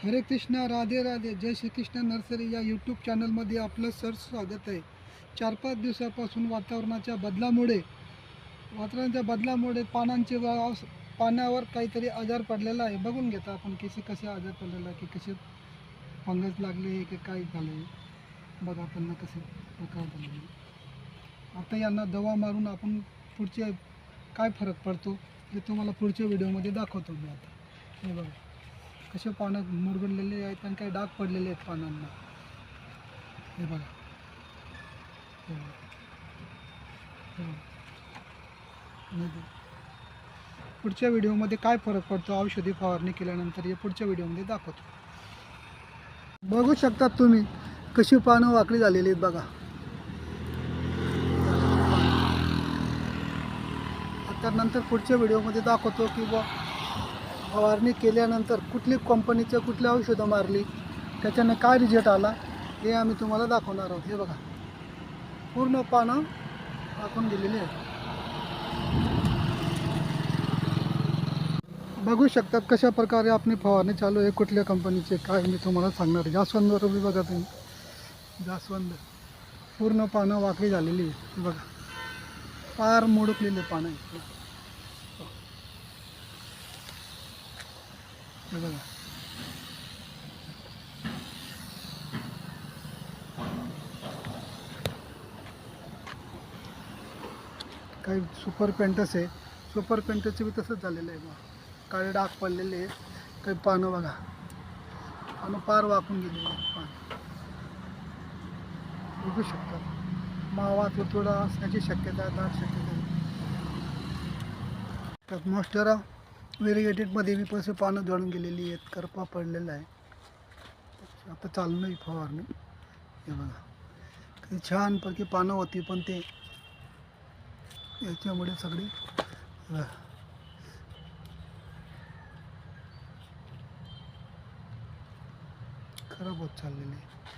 हरे कृष्णा राधे राधे. जय श्रीकृष्ण नर्सरी या यूट्यूब चॅनलमध्ये आपलं सर स्वागत आहे. चार पाच दिवसापासून वातावरणाच्या बदलामुळे वातावरणाच्या बदलामुळे पानांचे वाव पानावर काहीतरी आजार पडलेला आहे. बघून घेता आपण कसे कसे आजार पडलेला आहे की कसे फंगस लागले की काय झालं आहे बघा त्यांना कसे प्रकार झाले. आता यांना दवा मारून आपण पुढचे काय फरक पडतो ते तुम्हाला पुढच्या व्हिडिओमध्ये दाखवतो मी आता. हे बघा. कसे पानं मुरगडलेले आहेत आणि काही डाग पडलेले आहेत पानांना. हे बघा. पुढच्या व्हिडिओमध्ये काय फरक पडतो? औषधी फवारणी केल्यानंतर हे पुढच्या व्हिडिओमध्ये दाखवतो. बघू शकतात तुम्ही कशी पानं वाकडी झालेली आहेत बघा. आता नंतर पुढच्या व्हिडिओमध्ये दाखवतो की बा फवारणी केल्यानंतर कुठली कंपनीचं कुठली औषधं मारली त्याच्यानं काय रिझल्ट आला हे आम्ही तुम्हाला दाखवणार आहोत. हे बघा. पूर्ण पानं टाकून दिलेली आहे बघू शकतात कशा प्रकारे आपली फवारणी चालू आहे कुठल्या कंपनीचे काय मी तुम्हाला सांगणार आहे. जास्वंदवर बी बघा तुम्ही. जास्वंद. पूर्ण पानं वाकडी झालेली आहे बघा. पार मोडकलेले पानं आहेत. हे बघा. काही सुपर पेंटस आहे. सुपर पेंटसचे बी तसंच झालेलं आहे बघा. काळे डाग पडलेले आहेत. काही पानं बघा. पानं पार वाकून गेले आहेत पान. बघू शकतात मावा तुतुडा असण्याची शक्यता आहे दाट शक्यता आहे. त्यात मॉस्टरा व्हेरिगेटेडमध्ये बी पैसे पानं जळून गेलेली आहेत. करपा पडलेला आहे. आता चालू नाही फवारणी. हे बघा. काही छानपैकी पानं होती पण ते याच्यामुळे सगळी खराब होत चाललेली आहे.